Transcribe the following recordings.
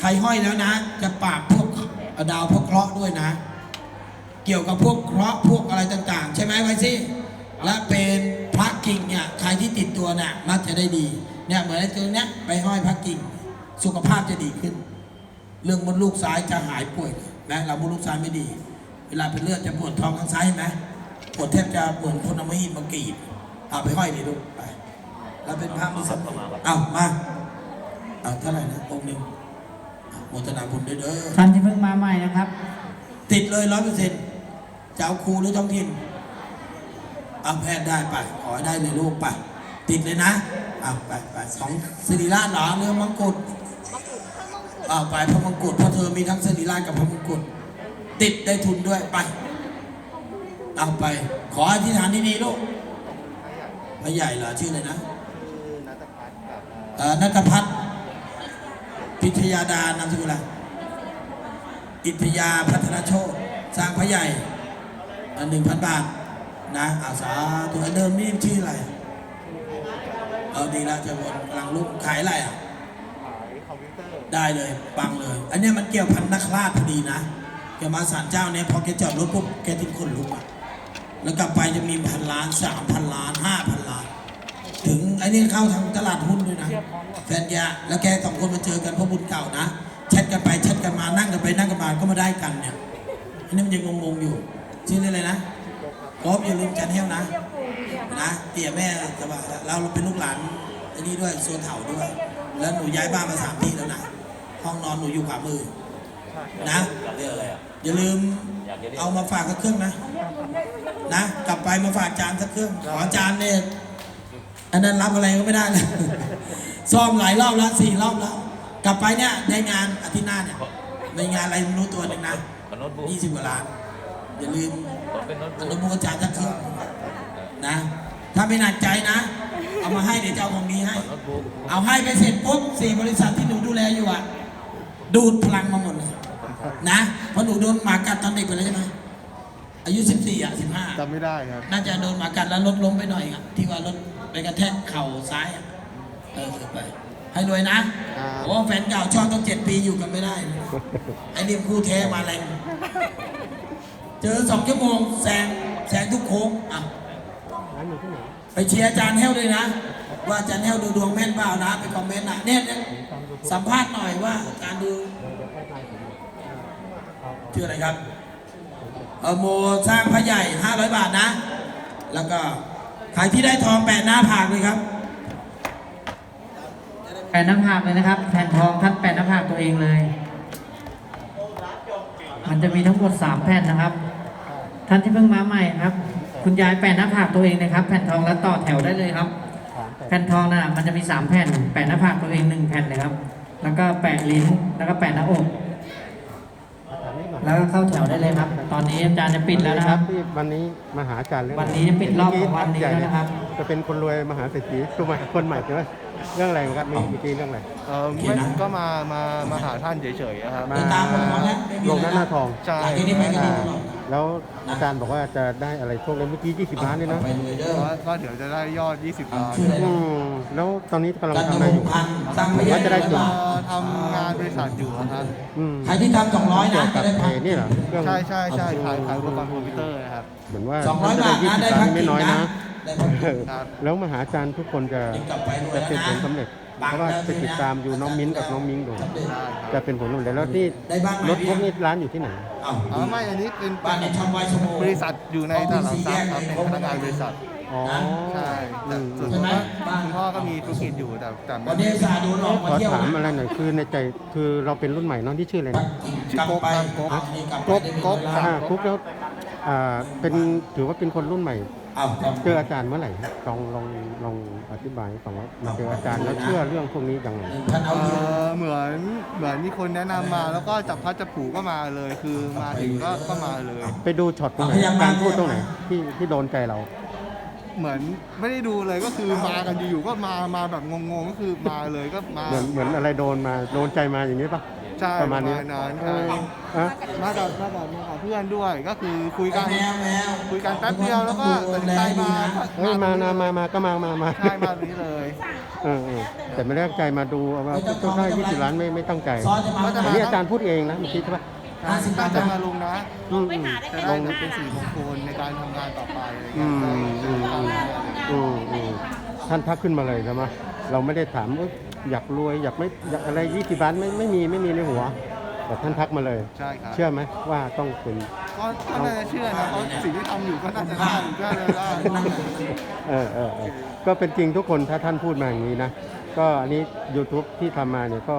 ใครห้อยแล้วนะ จะปราบพวกดาวพวกเคราะห์ด้วยนะ เกี่ยวกับพวกเคราะห์พวกอะไรต่าง ๆ ใช่ไหมไว้สิและเป็นพระกิ่งเนี่ยใครที่ติดตัวน่ะมักจะได้ดีเนี่ยเหมือนไอ้ตัวเนี้ยไปห้อยพระกิ่ง สุขภาพจะดีขึ้น เรื่องมดลูกซ้ายจะหายป่วยนะเรามดลูกซ้ายไม่ดี เวลาเป็นเลือดจะปวดท้องข้างซ้ายเห็นไหมปวดแทบจะเหมือนคนเอามีดมากรีดเอาไปห้อยดิลูกไปแล้วเป็นพระมีสติเอามาเอาเท่าไหร่นะองค์หนึ่ง โมทนาบุญด้วยเด้อท่านที่เพิ่งมาใหม่นะครับ ติดเลยร้อยเปอร์เซ็นต์จะเอาครูหรือท้องถิ่นเอาแพทย์ได้ไปขอให้ได้เลยลูกไปติดเลยนะเอาไปไปของสิริราชเหรอเรือมังกรเอาไปพระมงกุฎเพราะเธอมีทั้งสิริราชกับพระมงกุฎติดได้ทุนด้วยไปเอาไป ขออธิษฐานดีๆลูกพระใหญ่เหรอชื่ออะไรนะเอ่อนัตพัฒน์ พิทยาดานามสกุลอะไรอิทยาพัฒนาโชคสร้างพระใหญ่หนึ่งพันบาทนะอาสาตัวเดิมนี่ชื่ออะไรเออดีแล้วจะวนกำลังลุกขายอะไรอะได้เลยปังเลย อันเนี้ยมันเกี่ยวพันนักล่าชพอดีนะแกมาศาลเจ้าเนี่ยพอแกจอดรถปุ๊บแกทิ้งคนลุกอะแล้วกลับไปจะมีพันล้านสามพันล้านห้าพันล้านถึงไอ้ นี่เข้าทางตลาดหุ้นด้วยนะแฟนยาแล้วแกสองคนมาเจอกันเพราะบุญเก่านะแชทกันไปแชทกันมานั่งกันไปนั่งกันมาก็มาได้กันเนี่ยอันนี้มันยังงงๆอยู่ชื่ออะไรนะกอบอย่าลืมจันเฮวนะนะเตี่ยแม่สบายแล้วเราเป็นลูกหลานไอ้นี่ด้วยโซนเถ่าด้วย แล้วหนูย้ายบ้านมาสามที่แล้วนะห้องนอนหนูอยู่ขวามือนะเรื่องอะไรอะอย่าลืมเอามาฝากสักเครื่องนะ นะ กลับไปมาฝากจานสักเครื่องขอจานเนี่ย อันนั้นรับอะไรก็ไม่ได้เลยซ่อมหลายรอบแล้วสี่รอบแล้ว กลับไปเนี่ยได้งานอาทิตย์หน้าเนี่ยในงานอะไรไม่รู้ตัวหนึ่งนะขอโน้ตบุ๊กยี่สิบกว่าล้านอย่าลืมขอเป็นโน้ตอบุ๊กนุโมทนาสักเครื่องนะ ถ้าไม่หนักใจนะ เอามาให้เดี๋ยวจะเอาของนี้ให้ขอโน้ตบุ๊กเอาให้ไปเสร็จปุ๊บสี่บริษัทที่หนูดูแลอยู่อะดูดพลังมาหมดเลยนะเพราะหนูโดนหมากัดตอนเด็กไปแล้วใช่ไหมอายุ14อะจำไม่ได้ครับ15น่าจะโดนหมากัดแล้วรถล้มไปหน่อยครับที่ว่ารถ ไปกระแทกเข่าซ้ายอะเออไป ให้รวยนะครับโอ้แฟนเก่าชอบต้องเจ็ดปีอยู่กันไม่ได้ไอ้นี่คู่แท้มาแรงเจอสองชั่วโมงแซงแซงทุกโค้งอะไปเชียร์อาจารย์แห้วด้วยนะ ว่าอาจารย์แห้วดูดวงแม่นเปล่านะ ไปคอมเมนต์นะเนี่ยเนี่ยสัมภาษณ์หน่อยว่าอาจารย์ดูชื่ออะไรครับเออโมสร้างพระใหญ่ 500 บาทนะ แล้วก็ ใครที่ได้ทองแปะหน้าผากเลยครับแผ่นหน้าผากเลยนะครับ แผ่นทองท่านแผ่นหน้าผากตัวเองเลย มันจะมีทั้งหมดสามแผ่นนะครับ ท่านที่เพิ่งมาใหม่ครับ คุณยายแผ่นหน้าผากตัวเองนะครับ แผ่นทองแล้วต่อแถวได้เลยครับ แผ่นทองน่ะมันจะมีสามแผ่น แปะหน้าผากตัวเองหนึ่งแผ่นเลยครับ แล้วก็แปะลิ้น แล้วก็แปะหน้าอก แล้วก็เข้าแถวได้เลยครับ ตอนนี้อาจารย์จะปิดแล้วนะครับ ที่วันนี้มาหาอาจารย์เรื่องวันนี้จะปิดรอบของวันนี้แล้วนะครับ จะเป็นคนรวยมหาเศรษฐีตัวใหม่คนใหม่ใช่ไหมเรื่องอะไรครับมีเมื่อกี้เรื่องอะไร เออโอเคไม่นะก็มามามาหาท่านเฉยๆอะครับมาเดินตามผมมาแล้วไม่มีลงหน้าหน้าทองใช่ หลังจากนี้ไปกันดีตลอดแล้วอาจารย์บอกว่าจะได้อะไรโชคเลยเมื่อกี้ 20 ล้านนี่นะไปเลยเด้อก็ก็เดี๋ยวจะได้ยอด 20 ล้านชื่ออะไรอืนะมแล้วตอนนี้กำลังกันทำกอะไรระอมยู่งพันตั้งไม่ว่าจะได้ได้ทุนเอ่อทำงานบริษัทอยู่อะครับอืมใครที่ทำสองร้อยนะเกี่ยวจะกับได้พันเอนี่เหรอเครื่องใช่ใช่ใช่ขายขายอุปกรณ์คอมพิวเตอร์นะครับเหมือนว่าสองร้อยจะบาได้ทนะ20ได้ล้าพันกนี่กิ่ไม่งน้อยนะ นะได้พักกิ่งครับแล้วมหาอาจารย์ทุกคนจะกลับไปรวยจะแล้วเป็นผลนะสำเร็จเพราะว่าจะติดตามอยู่น้องมิ้นกับน้องมิ้งดูสำเร็จได้ครับจะเป็นผลสำเร็จแล้วที่ได้บ้างไหมรถพวกนี้ร้านอยู่ที่ไหนเอ้าอ๋อไม่อันนี้เป็นบ้านในช่องไวชโมบริษัทอยู่ในตลาดหลักทรัพย์ครับเป็นพนักงานบริษัทอ๋อใช่แต่อืมส่วนใช่ไหมพ่อคุณพ่อก็มีธุรกิจอยู่แต่แต่ไม่วันนี้สาดูออกมาขอเที่ยวถามนะอะไรหน่อยคือในใจคือเราเป็นรุ่นใหม่เน้องที่ชื่ออะไรพักนะกิ่งกลับไปก๊กนี่กลับไปก๊กได้ก๊กเวลาอ่าคุกแล้วอ่าเป็นถือว่าเป็นคนรุ่นใหม่เอ้าเจออาจารย์เมื่อไหร่ลองลองลองอธิบายให้ฟังว่ามาเจออาจารย์แล้วเชื่อเรื่องพวกนี้ยังไงหนึ่งพันเอาเอ่อยู่อเหมือนเหมือนมีคนแนะนำมา แล้วก็จับพัดจับผูก็มาเลย คือมาถึงก็ก็มาเลย ไปดูช็อตตรงไหนการพูดตรงไหนที่ที่โดนใจเรา เหมือนไม่ได้ดูเลยก็คือมากันอยู่ๆก็มามาแบบงงๆก็คือมาเลยก็มาเหมือนเหมือนอะไรโดนมาโดนใจมาอย่างนี้ปะ ใช่ประมาณนี้ประมาณนั้นเอออะมากับมากับมากับเพื่อนด้วยก็คือคุยกันแมวแมวคุยกันแป๊บเดียวแล้วก็ตัดสินใจมาเฮ้ยมามามามาก็มามามาใช่มาแบบนี้เลยเออเออแต่ไม่ได้ตั้งใจมาดูเอาว่าต้องได้ยี่สิบล้านไม่ไม่ตั้งใจซอสจะมาก็จะอันมานี้อาจารย์พูดเองนะเมื่อกี้ใช่ปะห้าสิบตั้บางทใจมาลงนะอืมไปอืมหาได้จะแค่ได้หน้าเป็นสีล่ะมงคลในการทำงานต่อไปอะไรอย่างอืเงี้ยมอืมอืมอืมอืมท่านทักขึ้นมาเลยใช่ไหมเราไม่ได้ถามว่า อยากรวยอยากไม่อยากอะไรยี่สิบล้านไม่ไม่มีไม่มีในหัว แต่ท่านทักมาเลย ใช่ครับเชื่อไหมว่าต้องเป็นก็ก็น่าจะเชื่อนะเพราะสิ่งที่ทำอยู่ก็น่าจะได้ก็น่าจะได้เออเออเออก็เป็นจริงทุกคนถ้าท่านพูดมาอย่างนี้นะ ก็อันนี้ YouTube ที่ทำมาเนี่ยก็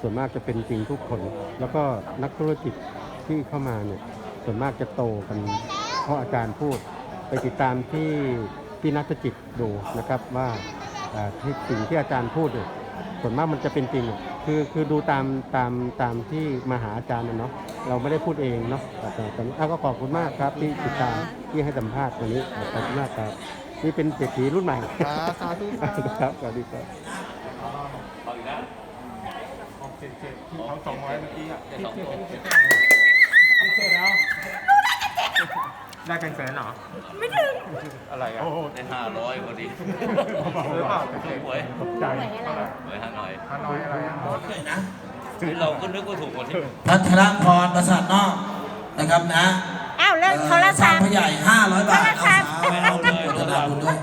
ส่วนมากจะเป็นจริงทุกคน แล้วก็นักธุรกิจที่เข้ามาเนี่ยส่วนมากจะโตกันเพราะอาจารย์พูดไปติดตามที่ที่นักธุรกิจดูนะครับว่าอ่าที่สิ่งที่อาจารย์พูดเนี่ย ส่วนมากมันจะเป็นจริงอะคือคือดูตามตามตามที่มาหาอาจารย์นะเนาะ เราไม่ได้พูดเองเนาะแต่แต่แต่เอาก็ขอบคุณมากครับที่ติดตามที่ให้สัมภาษณ์วันนี้ขอบคุณมากครับ นี่เป็นเศรษฐีรุ่นใหม่ครับสาธุครับครับสวัสดีครับได้เป็นแสนเหรออะไรอะได้ห้าร้อยพอดีหรือเปล่า ถูกหวยใจหวยห้าหน่อยฮานอยอะไรอะเลยนะเราก็นึกว่าถูกหมดที่พัทรพรประสาทนอกนะครับนะอ้าวแล้วโทรสาศัมพท์ผู้ใหญ่ 500 บาทโทรศัเอาพท์สาวเอาเลยโฆษณาบุญด้วย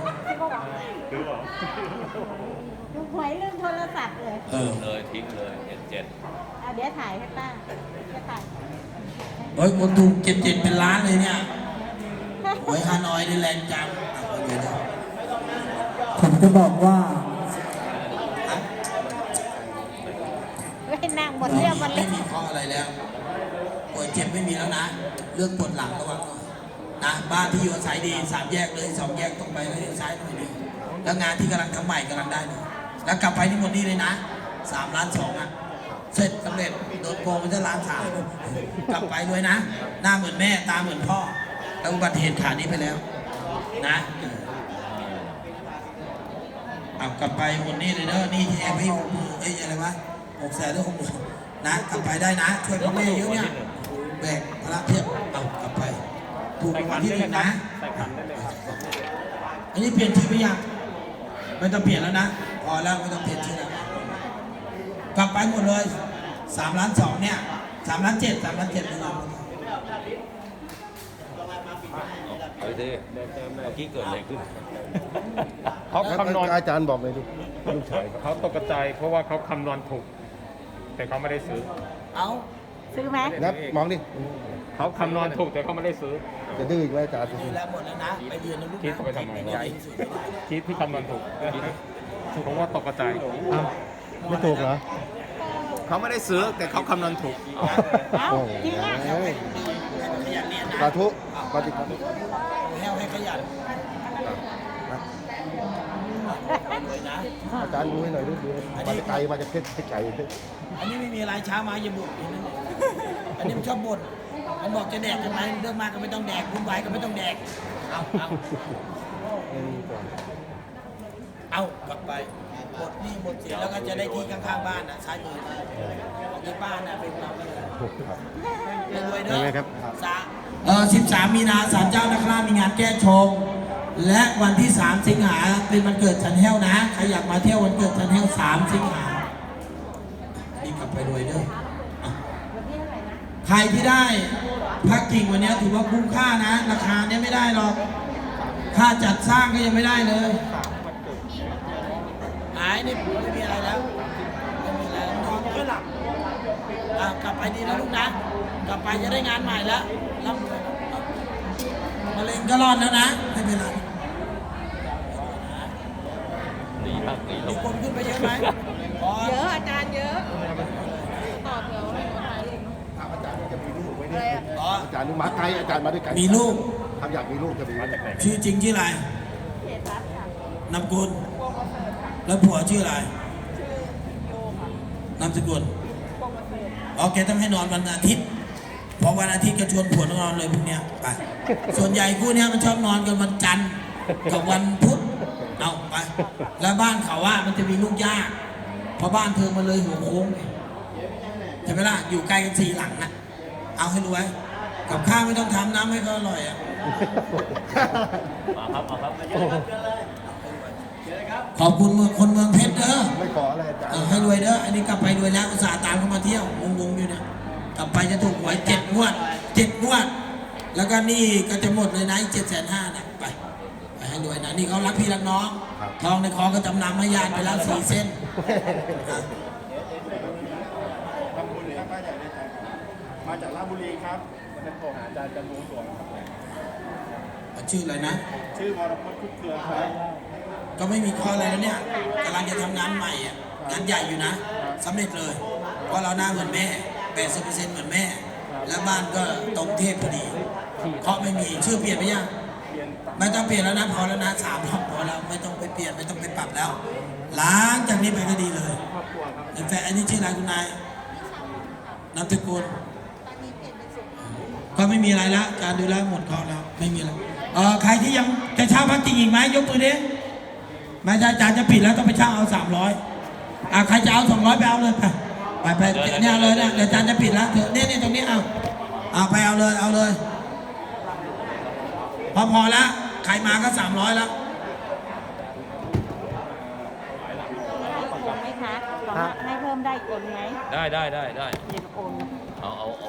ดูหวยลืมโทรศัพท์เลยเออ เลยทิ้งเลยเจ็ดเจ็ดอะเดี๋ยวถ่ายให้ป้าจะถ่าย เฮ้ย คนถูกเจ็ดเจ็ดเป็นล้านเลยเนี่ย หวยฮานอยนี่แรงจังอะเดี๋ยวเดี๋ยวผมจะบอกว่าไม่นั่งหมดเรื่องหมดเลไม่ยมีข้ออะไรแล้วป่วยเจ็บไม่มีแล้วนะ เรื่องปวดหลังระวังหน่อยนะบ้านที่อยู่อาศัยดีสามแยกเลยสองแยกตรงไปแล้วเลี้ยวซ้ายหน่อยหนึงแล้วงานที่กำลังทำใหม่กำลังได้เลยแล้วกลับไปนี่หมดนี่เลยนะสามล้านสองอะเสร็จสำเร็จโดนโกงไปจะล้านสามกลับไปด้วยนะ หน้าเหมือนแม่ตาเหมือนพ่อ แล้วอุบัติเหตุขานี้ไปแล้ว นะเอากลับไปหมดนี่เลยเนอะนี่แอบให้หกหมื่นเอ้ยอะไรวะหกแสนหรือหกหมื่นนะกลับไปได้นะ ช่วยพ่อแม่เยอะเนี่ยแบกภาระเพียบเอากลับไปถูกรางวัลที่หนึ่งนะอันนี้เปลี่ยนชื่อไหมยังไม่ต้องเปลี่ยนแล้วนะพอแล้วไม่ต้องเปลี่ยนชื่อแล้วกลับไปหมดเลยสามล้านสองเนี่ยสามล้านเจ็ดสามล้านเจ็ดเลยนะ เฮ้ยเด้เมื่อกี้เกิดอะไรขึ้น เขาคำนวณอาจารย์บอกเลยลูกลูกชายครับเขาตกใจเพราะว่าเขาคำนวณถูก แต่เขาไม่ได้ซื้อ เอาซื้อไหมนับมองดิเขาคำนวณถูกแต่เขาไม่ได้ซื้อ จะดื้ออีกไหมอาจารย์ดูแลหมดแล้วนะไปเรียนนะลูกคิดนะไปทำไมใหญ่สุดคิดที่คำนวณถูกคิดเพราะว่าตกใจอ้าวไม่ถูกเหรอเขาไม่ได้ซื้อแต่เขาคำนวณถูกเอ้าโอ้จริงอะเอ้ยขยันเรียนนะสาธุปฏิบัติ แห้วให้ขยันะ อาจารย์ดูให้หน่อยดูดูมาจากไกลมาจากเพชรเพชรไก่อันนี้ไม่มีอะไรเช้ามาอย่าบ่นอย่างนั้นอันนี้มันชอบบ่นมันบอกจะแดกทำไมเรื่องมากก็ไม่ต้องแดกวุ่นวก็ไม่ต้องแดก เอาเอาเอากลับไปหมดหนี่หมดสินแล้วก็จะได้ที่ข้างๆบ้านนะซ้ายมือของที่บ้านนะเป็นเราเลยครับรวยเด้ยังไงอครับสาเออ13 มีนาศาลเจ้านคราชมีงานแก้ชง และวันที่ 3 สิงหาเป็นวันเกิดฉันแห้วนะใครอยากมาเที่ยววันเกิดฉันแห้ว3 สิงหานี่กลับไปรวยเด้ออะใครที่ได้พักกิ่งวันนี้ถือว่าคุ้มค่านะ ราคาเนี้ยไม่ได้หรอก ค่าจัดสร้างก็ยังไม่ได้เลย หายนี่ไม่มีอะไรแล้วไม่มีอะไรนอนก็หลับอะกลับไปดีนะลูกนะ กลับไปจะได้งานใหม่แล้วร่ำรวยมะเร็งก็รอดแล้วนะ ไม่เป็นไรดีมากดีลมีงคนขึ้นไปเยอะไหมพอเยอะอาจารย์เยอะ ตอบเดี๋ยวให้หนูถ่ายรูปอาจารย์จะมีลูกไว้อะไรเนี่ยอะพออาจารย์นี่มาไกลอาจารย์มาด้วยกันมีลูกทำอยากมีลูกจะมีชื่อจริงชื่ออะไรเขตรัฐค่ะนามสกุล แล้วผัวชื่ออะไรชื่อโยค่ะนามสกุลพวงประเสริฐโอเคต้องให้นอนวันอาทิตย์เพอวันอาทิตย์ก็ชวนผัวนอนเลยพวกเนี้ยไปส่วนใหญ่คู่เนี้ยมันชอบนอนกันวันจันทร์กับวันพุธเอาไปแล้วบ้านเขาว่ามันจะมีลูกยากเพราะบ้านเธอมันเลยหัวโค้งช่ไหมล่ะอยู่ใกล้กันสี่หลังนะเอาให้รวยกับข้าวไม่ต้องทำน้ำให้ก็อร่อยอะมาครับมาครับ ขอบคุณเมืองคนเมืองเพชรเด้อไม่ขออะไรอาจารเอย์อให้รวยเด้ออันนี้กลับไปรวยแล้วอุตส่าห์ตามเขามาเที่ยวงงๆอยู่เนี่ยกลับไปจะถูกหวยเจ็ดงวดเจ็ดงวด แล้วก็หนี่ก็จะหมดเลยนะอีกเจ็ดแสนห้านะไปไปให้รวยนะนี่เขารักพี่รักน้องทองในคอก็จำนำให้ญาติไปแล้วสี่เส้นอะทำบุญครับป้าใหญ่เลยจ้ะมาจากราชบุรีครับวันนั้นโทรหาอาจารย์จันทร์วงศ์สวงครับชื่ออะไรนะ ชื่อวรพจน์คุกเครือครับ ก็ไม่มีข้ออะไรแล้วเนี่ยกำลังจะทำงานใหม่อะงานใหญ่อยู่นะสำเร็จเลยเพราะเราหน้าเหมือนแม่แปดสิบเปอร์เซ็นต์เหมือนแม่ และบ้านก็ตรงเทพพอดีเคาะไม่มีชื่อเปลี่ยนไปยังไม่ต้องเปลี่ยนแล้วนะพอแล้วนะสามรอบพอแล้วไม่ต้องไปเปลี่ยนไม่ต้องไปปรับแล้วหล้างจากนี้ไปก็ดีเลยแต่แฟนอันนี้ชื่ออะไรคุณนายนามสกุลก็ไม่มีอะไรละการดูแลหมดเคอแล้วไม่มีอะไรเออใครที่ยังจะเช่าพักจริงอีกไหมยกมือดิ ไม่ใช่อาจารย์จะปิดแล้วต้องไปเช่าเอาสามร้อยอะใครจะเอาสองร้อยไปเอาเลยไปไปไปเนี่ยเอาเลยเนี่ยเดี๋ยวอาจารย์จะปิดแล้วเถอะเนี่ยเนี่ยตรงนี้เอาเอาไปเอาเลยเอาเลย พอพอแล้วใครมาก็สามร้อยแล้วได้โอนไหมคะขอให้เพิ่มได้โอนไหมได้ได้ได้ได้ เดี๋ยวโอน เอาเอาเอา